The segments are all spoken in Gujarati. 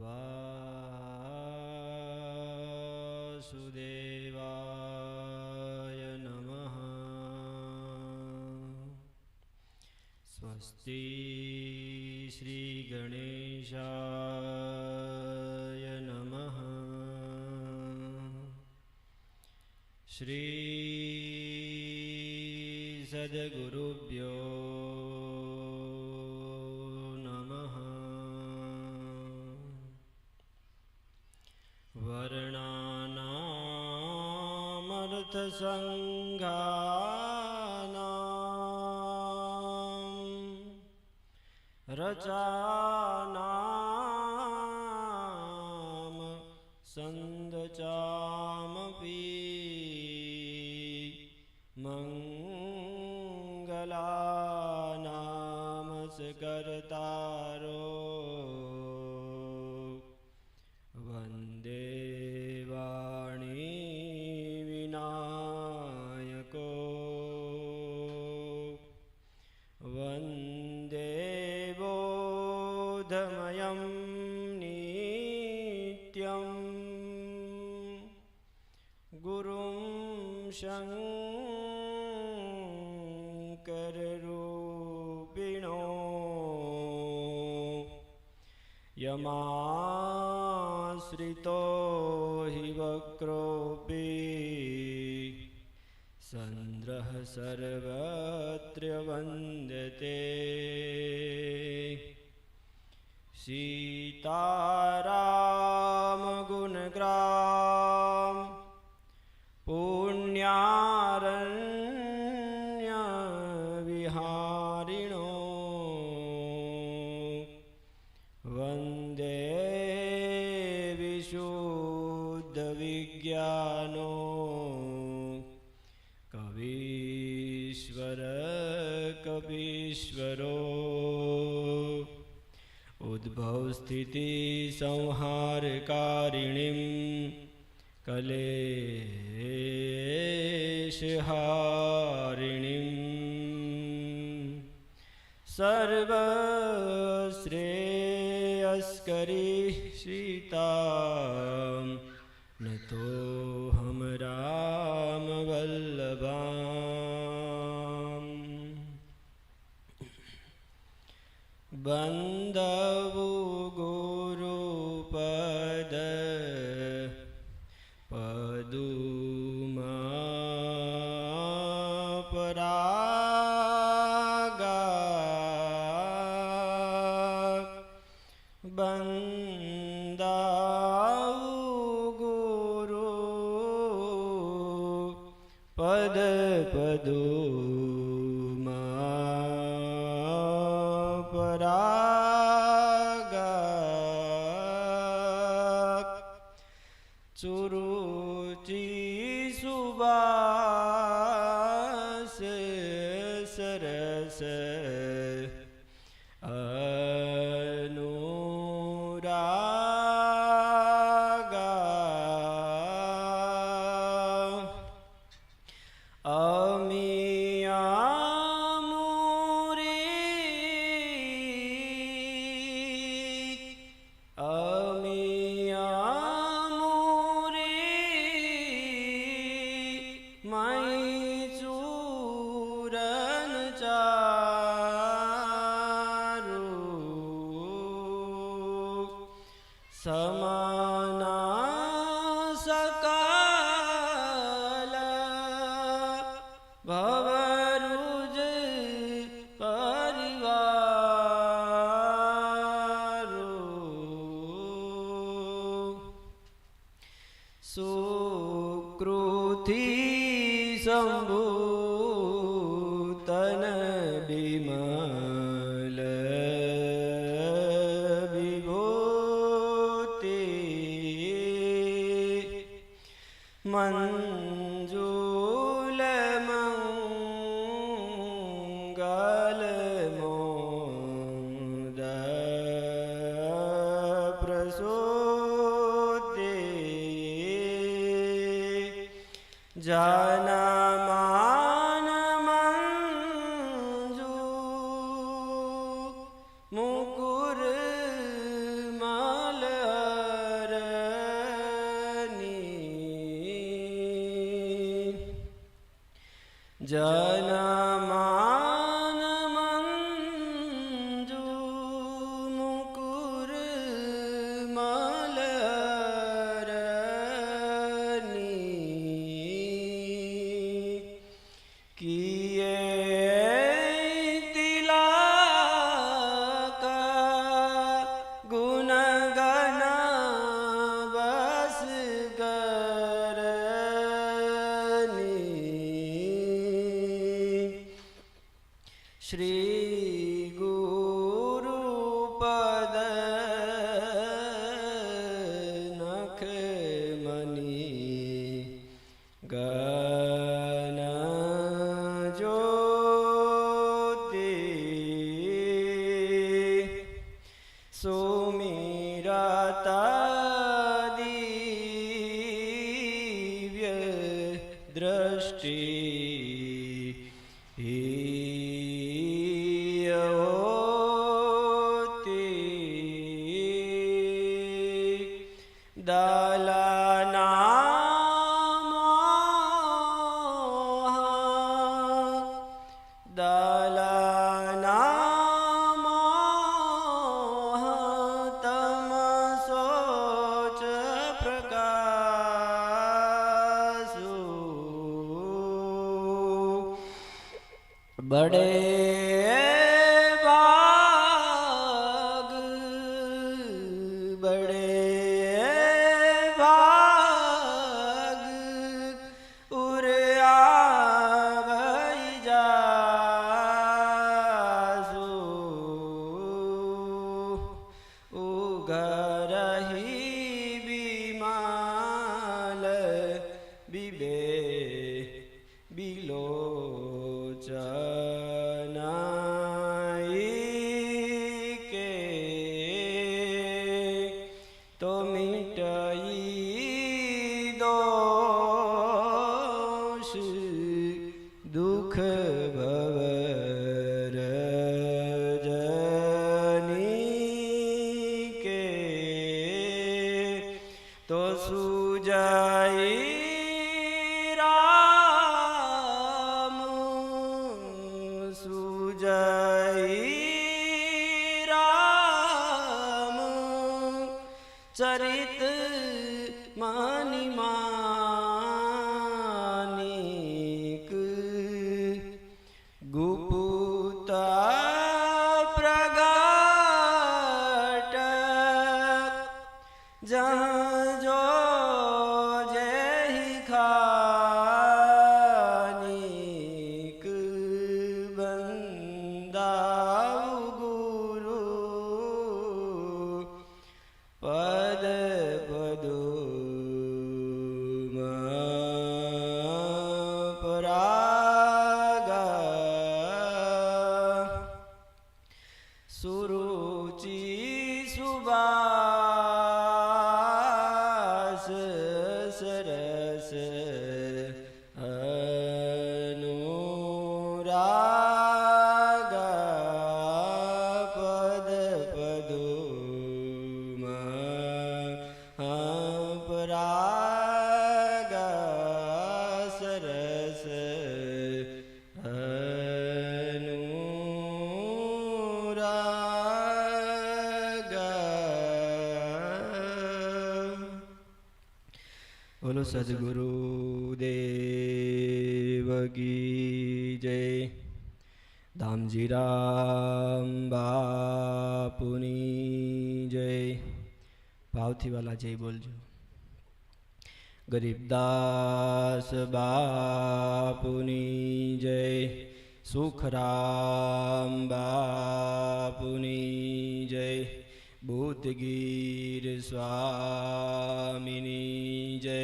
वासुदेवाय नमः। स्वस्ति श्रीगणेशाय नमः। श्रीसद्गुरुभ्यो थ सङ्गचमपि मङ्गलानामसकर्ता આશ્રિતો હિ વક્રોપી સંદ્રહ સર્વત્ર વંદતે સીતારા उद्भवस्थितिसंहारकारिणीं कलेशहारिणीं सर्वश्रेयस्करी सीता न तो हम राम પદ પદો मंजू દ્રષ્ટિ নাই સદગુરુદેવગી જય દામજી દામજીરામ બાપુની જય ભાવથીવાલા જય બોલજો ગરીબદાસ બાપુની જય સુખરામ બાપુની જય ભૂતગીર સ્વામિની જય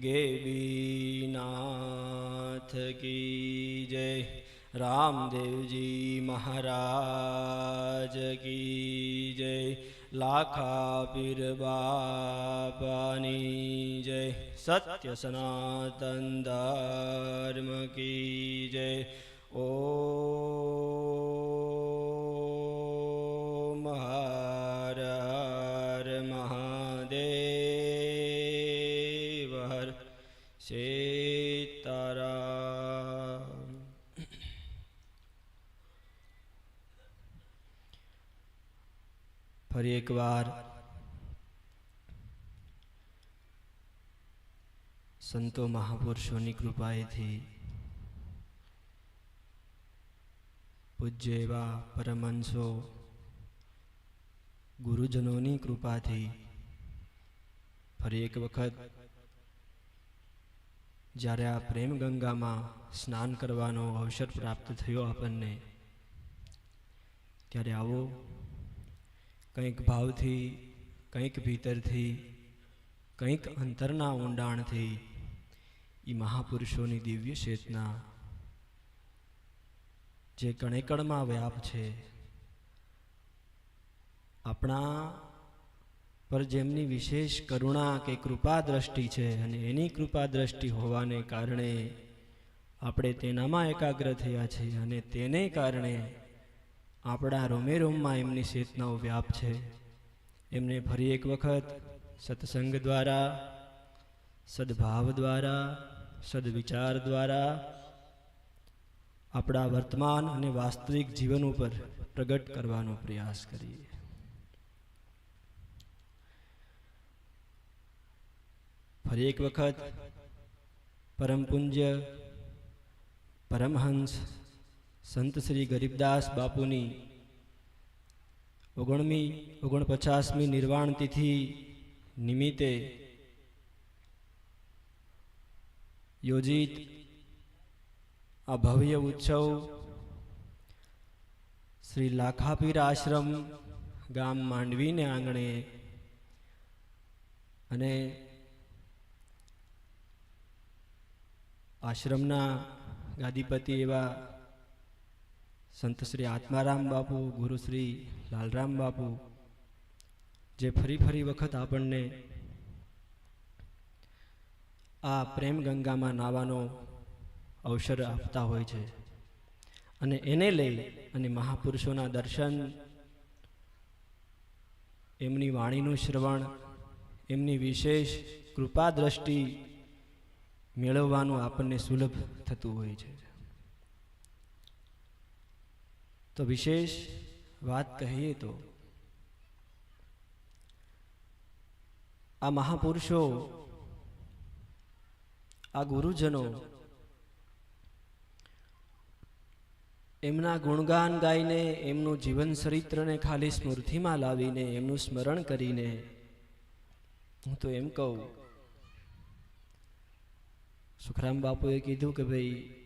ગેબીનાથ કી જય. રામદેવજી મહારાજ કી જય. લાખા પીર બાપાની જય. સત્ય સનાતન ધર્મ કી જય. ઓ એકવાર સંતો મહાપુરુષોની કૃપાએથી પૂજ્ય એવા પરમહંસો ગુરુજનોની કૃપાથી ફરી એક વખત જ્યારે આ પ્રેમ ગંગામાં સ્નાન કરવાનો અવસર પ્રાપ્ત થયો આપણને, ત્યારે આવો કંઈક ભાવથી, કંઈક ભીતરથી, કંઈક અંતરના ઊંડાણથી એ મહાપુરુષોની દિવ્ય ચેતના જે કણેકણમાં વ્યાપ છે, આપણા પર જેમની વિશેષ કરુણા કે કૃપા દ્રષ્ટિ છે અને એની કૃપા દ્રષ્ટિ હોવાને કારણે આપણે તેનામાં એકાગ્ર થયા છીએ અને તેને કારણે આપણા રોમે રોમમાં એમની ચેતનાઓ વ્યાપ છે. એમને ફરી એક વખત સત્સંગ દ્વારા, સદભાવ દ્વારા, સદવિચાર દ્વારા આપણા વર્તમાન અને વાસ્તવિક જીવન ઉપર પ્રગટ કરવાનો પ્રયાસ કરીએ. ફરી એક વખત પરમ પૂજ્ય, પરમહંસ સંત શ્રી ગરીબદાસ બાપુની ઓગણમી, ઓગણપચાસમી નિર્વાણ તિથિ નિમિત્તે યોજિત આ ભવ્ય ઉત્સવ શ્રી લાખાપીર આશ્રમ ગામ માંડવીને આંગણે અને આશ્રમના ગાદીપતિ એવા સંત શ્રી આત્મારામ બાપુ, ગુરુ શ્રી લાલરામ બાપુ, જે ફરી ફરી વખત આપણને આ પ્રેમ ગંગામાં નાવાનો અવસર આપતા હોય છે. અને એને લઈ અને મહાપુરુષોના દર્શન, એમની વાણીનું શ્રવણ, એમની વિશેષ કૃપા દ્રષ્ટિ મેળવવાનું આપણને સુલભ થતું હોય છે. તો વિશેષ વાત કહીએ તો, આ મહાપુરુષો, આ ગુરુજનો એમના ગુણગાન ગાઈને, એમનું જીવન ચરિત્રને ખાલી સ્મૃતિમાં લાવીને, એમનું સ્મરણ કરીને હું તો એમ કહું, સુખરામ બાપુએ કીધું કે ભાઈ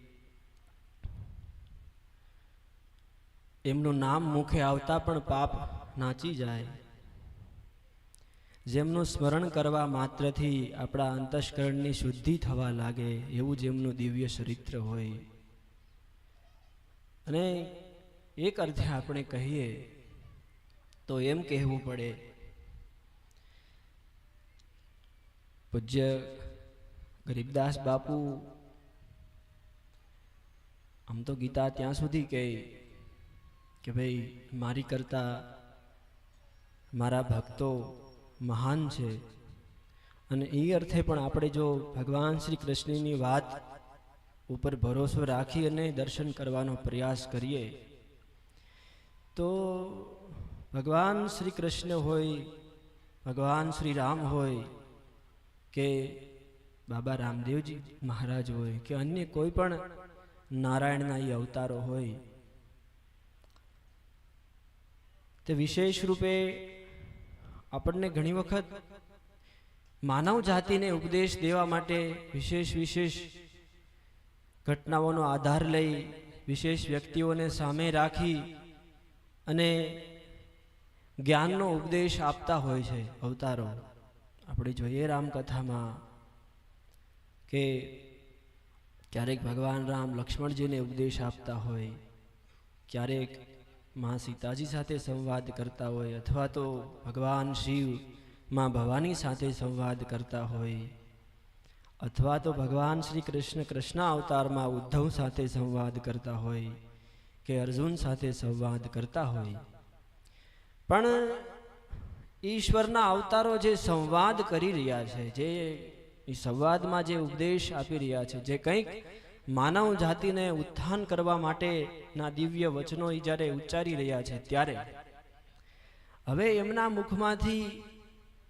એમનું નામ મુખે આવતા પણ પાપ નાચી જાય. જેમનું સ્મરણ કરવા માત્રથી આપણા અંતસ્કરણની શુદ્ધિ થવા લાગે, એવું જેમનું દિવ્ય ચરિત્ર હોય. અને એક અર્થે આપણે કહીએ, તો એમ કહેવું પડે, પૂજ્ય ગરીબદાસ બાપુ, આમ તો ગીતા ત્યાં સુધી કહે કે ભાઈ, મારી કરતા મારા ભક્તો મહાન છે. અને એ અર્થે પણ આપણે જો ભગવાન શ્રી કૃષ્ણની વાત ઉપર ભરોસો રાખી અને દર્શન કરવાનો પ્રયાસ કરીએ, તો ભગવાન શ્રી કૃષ્ણ હોય, ભગવાન શ્રી રામ હોય, કે બાબા રામદેવજી મહારાજ હોય, કે અન્ય કોઈ પણ નારાયણના એ અવતારો હોય તે વિશેષ રૂપે આપણને ઘણી વખત માનવ જાતિને ઉપદેશ દેવા માટે વિશેષ વિશેષ ઘટનાઓનો આધાર લઈ વિશેષ વ્યક્તિઓને સામે રાખી અને જ્ઞાનનો ઉપદેશ આપતા હોય છે અવતારો. આપણે જોઈએ રામકથામાં કે ક્યારેક ભગવાન રામ લક્ષ્મણજીને ઉપદેશ આપતા હોય, ક્યારેક માં સીતાજી સાથે સંવાદ કરતા હોય અથવા તો ભગવાન શિવમાં ભવાની સાથે સંવાદ કરતા હોય. અથવા તો ભગવાન શ્રી કૃષ્ણ કૃષ્ણ અવતારમાં ઉદ્ધવ સાથે સંવાદ કરતા હોય કે અર્જુન સાથે સંવાદ કરતા હોય. પણ ઈશ્વરના અવતારો જે સંવાદ કરી રહ્યા છે, જે સંવાદમાં જે ઉપદેશ આપી રહ્યા છે, જે કંઈક માનવ જાતિને ઉત્થાન કરવા માટેના દિવ્ય વચનો એ જ્યારે ઉચ્ચારી રહ્યા છે ત્યારે. હવે એમના મુખમાંથી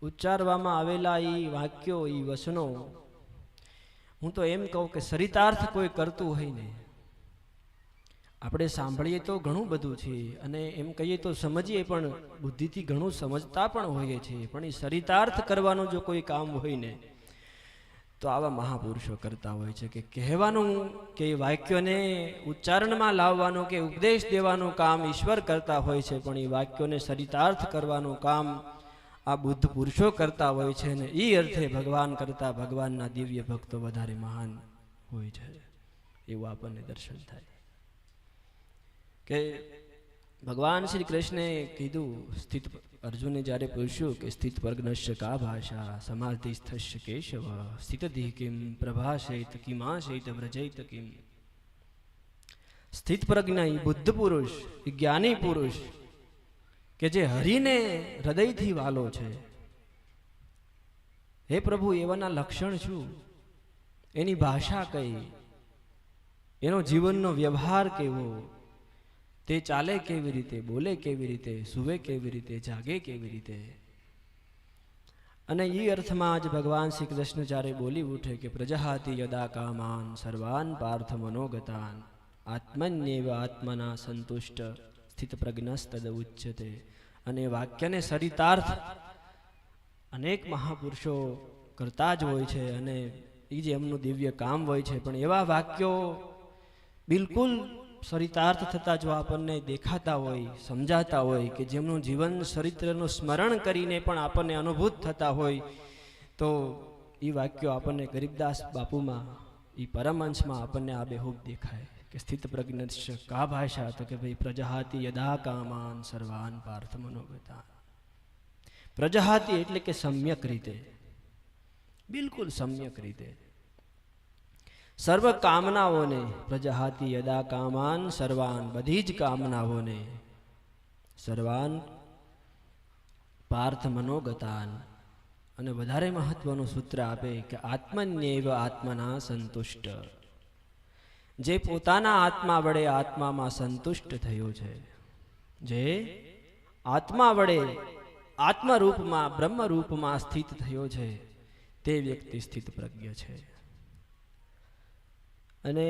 ઉચ્ચારવામાં આવેલા એ વાક્યો એ વચનો, હું તો એમ કહું કે સરિતાર્થ કોઈ કરતું હોય ને. આપણે સાંભળીએ તો ઘણું બધું છે અને એમ કહીએ તો સમજીએ પણ બુદ્ધિથી ઘણું સમજતા પણ હોઈએ છીએ, પણ એ સરિતાર્થ કરવાનું જો કોઈ કામ હોય ને તો આવા મહાપુરુષો કરતા હોય છે કે કહેવાનું કે એ વાક્યોને ઉચ્ચારણમાં લાવવાનું કે ઉપદેશ દેવાનું કામ ઈશ્વર કરતા હોય છે, પણ એ વાક્યોને સરિતાર્થ કરવાનું કામ આ બુદ્ધ પુરુષો કરતા હોય છે ને એ અર્થે ભગવાન કરતા ભગવાનના દિવ્ય ભક્તો વધારે મહાન હોય છે. એવું આપણને દર્શન થાય. કે ભગવાન શ્રી કૃષ્ણે કીધું, સ્થિત અર્જુને જ્યારે પૂછ્યું કે સ્થિત પ્રજ્ઞશ્ય કા ભાષા સમાધિ સ્થશ્ય કેશવ, સ્થિતધિ કિમ પ્રભાશૈત કિમાશૈત વ્રજૈત કિમ? સ્થિત પ્રજ્ઞા એ બુદ્ધ પુરુષ જ્ઞાની પુરુષ, કે જે હરિને હૃદયથી વાલો છે? હે પ્રભુ, એવાના લક્ષણ શું? એની ભાષા કઈ? એનો જીવનનો વ્યવહાર કેવો? તે ચાલે કેવી રીતે, બોલે કેવી રીતે, સુવે કેવી રીતે, જાગે કેવી રીતે? અને એ અર્થમાં જ ભગવાન શ્રી કૃષ્ણ જ્યારે બોલી ઉઠે કે પ્રજહાતિ યદા કામાન, સર્વાન પાર્થ મનોગતાન, આત્મન્યેવ આત્મના સંતુષ્ટ સ્થિત પ્રજ્ઞસ્તદ ઉચ્યતે. અને વાક્યને સરિતાર્થ અનેક મહાપુરુષો કરતા જ હોય છે અને એ જે એમનું દિવ્ય કામ હોય છે. પણ એવા વાક્યો બિલકુલ સરિતાર્થ થતા જો આપણને દેખાતા હોય, સમજાતા હોય કે જેમનું જીવન ચરિત્રનું સ્મરણ કરીને પણ આપણને અનુભૂત થતા હોય, તો એ વાક્યો આપણને ગરીબદાસ બાપુમાં, એ પરમહંસમાં આપણને આ બેહૂબ દેખાય કે સ્થિત પ્રજ્ઞ કા ભાષા તો કે ભાઈ પ્રજાહાતિ યદા કામાન સર્વાન પાર્થ મનોગતા પ્રજાહાતિ એટલે કે સમ્યક રીતે, બિલકુલ સમ્યક રીતે. સર્વ કામનાઓને, પ્રજાહાતી યદા કામાન, સર્વાન બધી જ કામનાઓને. સર્વાન પાર્થ મનોગતાન. અને વધારે મહત્વનું સૂત્ર આપે કે આત્મન્યેવ આત્મના સંતુષ્ટ. જે પોતાના આત્મા વડે આત્મામાં સંતુષ્ટ થયો છે. જે આત્મા વડે આત્મરૂપમાં, બ્રહ્મરૂપમાં સ્થિત થયો છે, તે વ્યક્તિ સ્થિત પ્રજ્ઞ છે. અને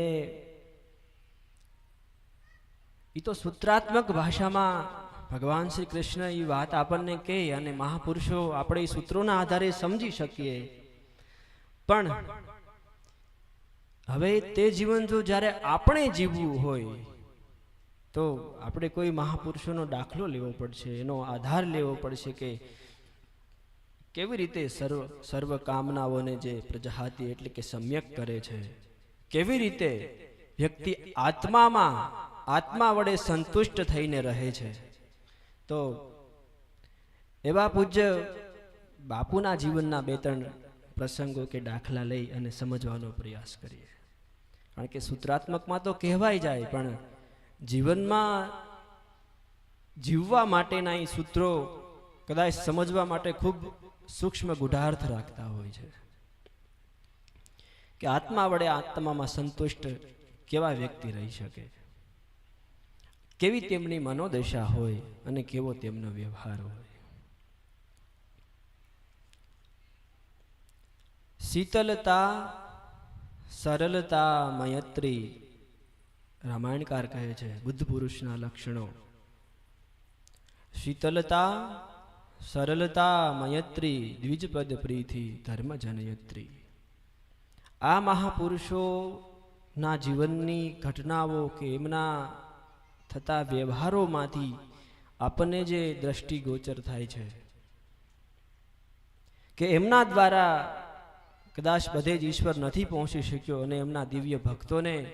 એ તો સૂત્રાત્મક ભાષામાં ભગવાન શ્રી કૃષ્ણ એ વાત આપણને કહે અને મહાપુરુષો આપણે એ સૂત્રોના આધારે સમજી શકીએ. પણ હવે તે જીવન જો જ્યારે આપણે જીવવું હોય, તો આપણે કોઈ મહાપુરુષોનો દાખલો લેવો પડશે, એનો આધાર લેવો પડશે કે કેવી રીતે સર્વ સર્વ કામનાઓને જે પ્રજાહાતી એટલે કે સમ્યક કરે છે. કેવી રીતે વ્યક્તિ આત્મામાં આત્મા વડે સંતુષ્ટ થઈને રહે છે? તો એવા પૂજ્ય બાપુના જીવનના બે ત્રણ પ્રસંગો કે દાખલા લઈ અને સમજવાનો પ્રયાસ કરીએ. કારણ કે સૂત્રાત્મકમાં તો કહેવાય જાય, પણ જીવનમાં જીવવા માટેના એ સૂત્રો કદાચ સમજવા માટે ખૂબ સૂક્ષ્મ ગુઢાર્થ રાખતા હોય છે. કે આત્મા વડે આત્મામાં સંતુષ્ટ કેવા વ્યક્તિ રહી શકે? કેવી તેમની મનોદશા હોય અને કેવો તેમનો વ્યવહાર હોય? શીતલતા, સરળતા મયત્રી રામાયણકાર કહે છે, બુદ્ધ પુરુષના લક્ષણો. શીતલતા, સરળતા મયત્રી દ્વિજપદ પ્રીતિ ધર્મ જનયત્રી આ મહાપુરુષોના જીવનની ઘટનાઓ કે એમના થતા વ્યવહારોમાંથી આપણને જે દ્રષ્ટિગોચર થાય છે, કે એમના દ્વારા કદાચ બધે જ ઈશ્વર નથી પહોંચી શક્યો અને એમના દિવ્ય ભક્તોને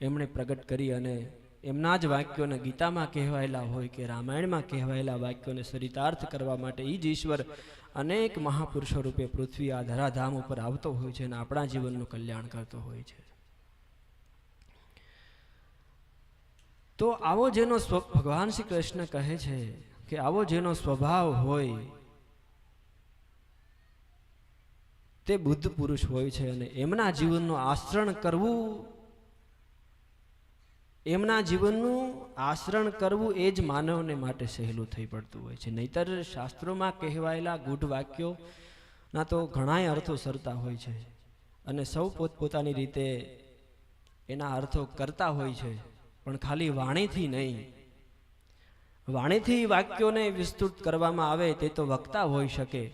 એમણે પ્રગટ કરી અને એમના જ વાક્યોને ગીતામાં કહેવાયેલા હોય કે રામાયણમાં કહેવાયેલા વાક્યોને સરિતાર્થ કરવા માટે એ જ ઈશ્વર અનેક મહાપુરુષો રૂપે પૃથ્વી આ ધરાધામ ઉપર આવતો હોય છે અને આપણા જીવનનું કલ્યાણ કરતો હોય છે. તો આવો જેનો સ્વ, ભગવાન શ્રી કૃષ્ણ કહે છે કે આવો જેનો સ્વભાવ હોય, તે બુદ્ધ પુરુષ હોય છે અને એમના જીવનનું આચરણ કરવું એમના જીવનનું આચરણ કરવું એ જ માનવને માટે સહેલું થઈ પડતું હોય છે. નહીતર શાસ્ત્રોમાં કહેવાયેલા ગૂઢ વાક્યો ના તો ઘણાય અર્થો સરતા હોય છે અને સૌ પોતપોતાની રીતે એના અર્થો કરતા હોય છે, પણ ખાલી વાણીથી નહીં. વાણીથી વાક્યોને વિસ્તૃત કરવામાં આવે તે તો વક્તા હોઈ શકે.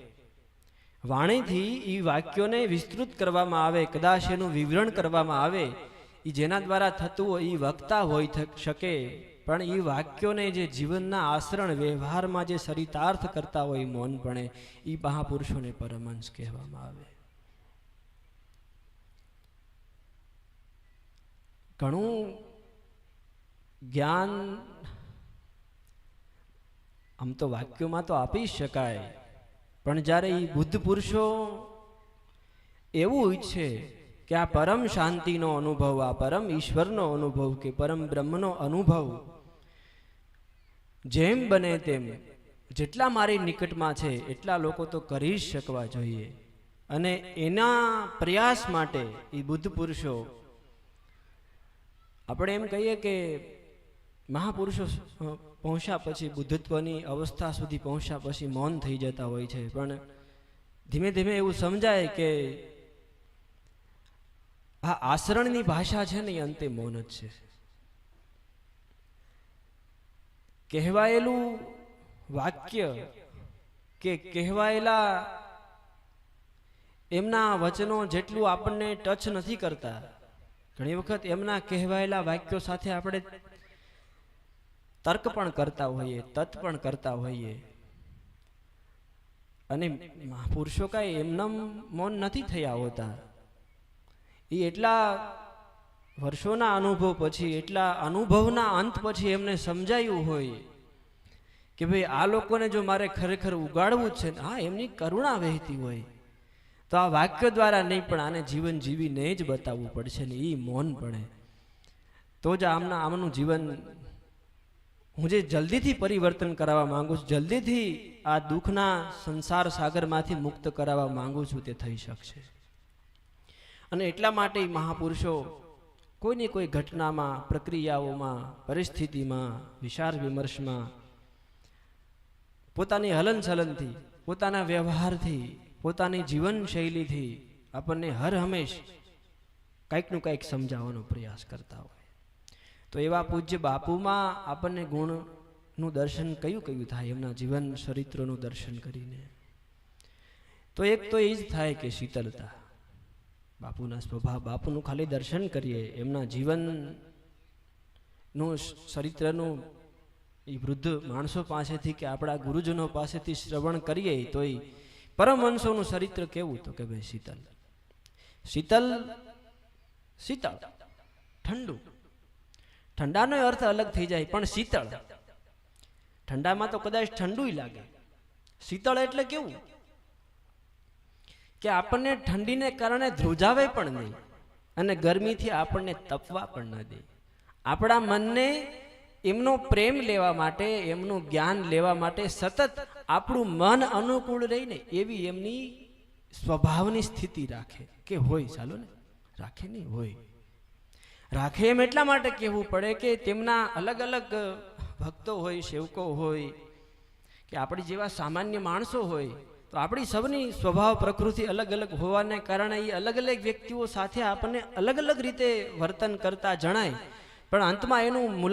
વાણીથી એ વાક્યોને વિસ્તૃત કરવામાં આવે, કદાચ એનું વિવરણ કરવામાં આવે એ જેના દ્વારા થતું હોય એ વક્તા હોઈ શકે. પણ એ વાક્યોને જે જીવનના આચરણ વ્યવહારમાં જે સરિતાર્થ કરતા હોય મૌનપણે એ મહાપુરુષોને પરમંશ કહેવામાં આવે. ઘણું જ્ઞાન આમ તો વાક્યોમાં તો આપી શકાય, પણ જ્યારે એ બુદ્ધ પુરુષો એવું ઈચ્છે કે આ પરમ શાંતિનો અનુભવ, આ પરમ ઈશ્વરનો અનુભવ કે પરમ બ્રહ્મનો અનુભવ, જેમ બને તેમ જેટલા મારી નિકટમાં છે, એટલા લોકો તો કરી જ શકવા જોઈએ. અને એના પ્રયાસ માટે એ બુદ્ધ પુરુષો, આપણે એમ કહીએ કે મહાપુરુષો પહોંચ્યા પછી, બુદ્ધત્વની અવસ્થા સુધી પહોંચ્યા પછી મૌન થઈ જતા હોય છે. પણ ધીમે ધીમે એવું સમજાય કે આ આશરણની ભાષા છે ને અંતે મૌન જ છે. કહેવાયેલું વાક્ય કે કહેવાયેલા એમના વચનો જેટલું આપણને ટચ નથી કરતા, ઘણી વખત એમના કહેવાયેલા વાક્યો સાથે આપણે તર્ક પણ કરતા હોઈએ, તત પણ કરતા હોઈએ. અને મહાપુરુષો કાંઈ એમના મૌન નથી થયા હોતા. એ એટલા વર્ષોના અનુભવ પછી, એટલા અનુભવના અંત પછી એમને સમજાયું હોય કે ભાઈ આ લોકોને જો મારે ખરેખર ઉગાડવું જ છે ને, હા, એમની કરુણા વહેતી હોય. તો આ વાક્ય દ્વારા નહીં, પણ આને જીવન જીવીને જ બતાવવું પડશે ને એ મૌન પડે તો જ આમના, આમનું જીવન હું જે જલ્દીથી પરિવર્તન કરાવવા માંગુ છું, જલ્દીથી આ દુઃખના સંસાર સાગરમાંથી મુક્ત કરાવવા માંગુ છું, તે થઈ શકશે. અને એટલા માટે મહાપુરુષો કોઈની કોઈ ઘટનામાં, પ્રક્રિયાઓમાં, પરિસ્થિતિમાં, વિચાર વિમર્શમાં, પોતાની હલનચલનથી, પોતાના વ્યવહારથી, પોતાની જીવનશૈલીથી આપણને હર હંમેશ કંઈકનું કંઈક સમજાવવાનો પ્રયાસ કરતા હોય. તો એવા પૂજ્ય બાપુમાં આપણને ગુણનું દર્શન કયું કયું થાય? એમના જીવન ચરિત્રનું દર્શન કરીને. તો એક તો એ જ થાય કે શીતળતા બાપુના સ્વભાવ, બાપુનું ખાલી દર્શન કરીએ, એમના જીવનનું ચરિત્રનું એ વૃદ્ધ માણસો પાસેથી કે આપણા ગુરુજનો પાસેથી શ્રવણ કરીએ, તો એ પરમહંસોનું ચરિત્ર કેવું? તો કે ભાઈ શીતલ. શીતલ, શીતળ. ઠંડુ. ઠંડાનો અર્થ અલગ થઈ જાય, પણ શીતળ. ઠંડામાં તો કદાચ ઠંડુય લાગે. શીતળ એટલે કેવું? કે આપણને ઠંડીને કારણે ધ્રુજાવે પણ નહીં અને ગરમીથી આપણને તપવા પણ ન દે. આપણા મનને એમનો પ્રેમ લેવા માટે, એમનું જ્ઞાન લેવા માટે સતત આપણું મન અનુકૂળ રહીને એવી એમની સ્વભાવની સ્થિતિ રાખે કે હોય, ચાલો ને? રાખે નહીં, હોય. રાખે એમ એટલા માટે કહેવું પડે કે તેમના અલગ અલગ ભક્તો હોય, સેવકો હોય, કે આપણી જેવા સામાન્ય માણસો હોય તો આપણી સૌની સ્વભાવ પ્રકૃતિ અલગ અલગ હોવાને કારણે એ અલગ અલગ વ્યક્તિઓ સાથે આપણને અલગ અલગ રીતે વર્તન કરતા જણાય. પણ અંતમાં એનું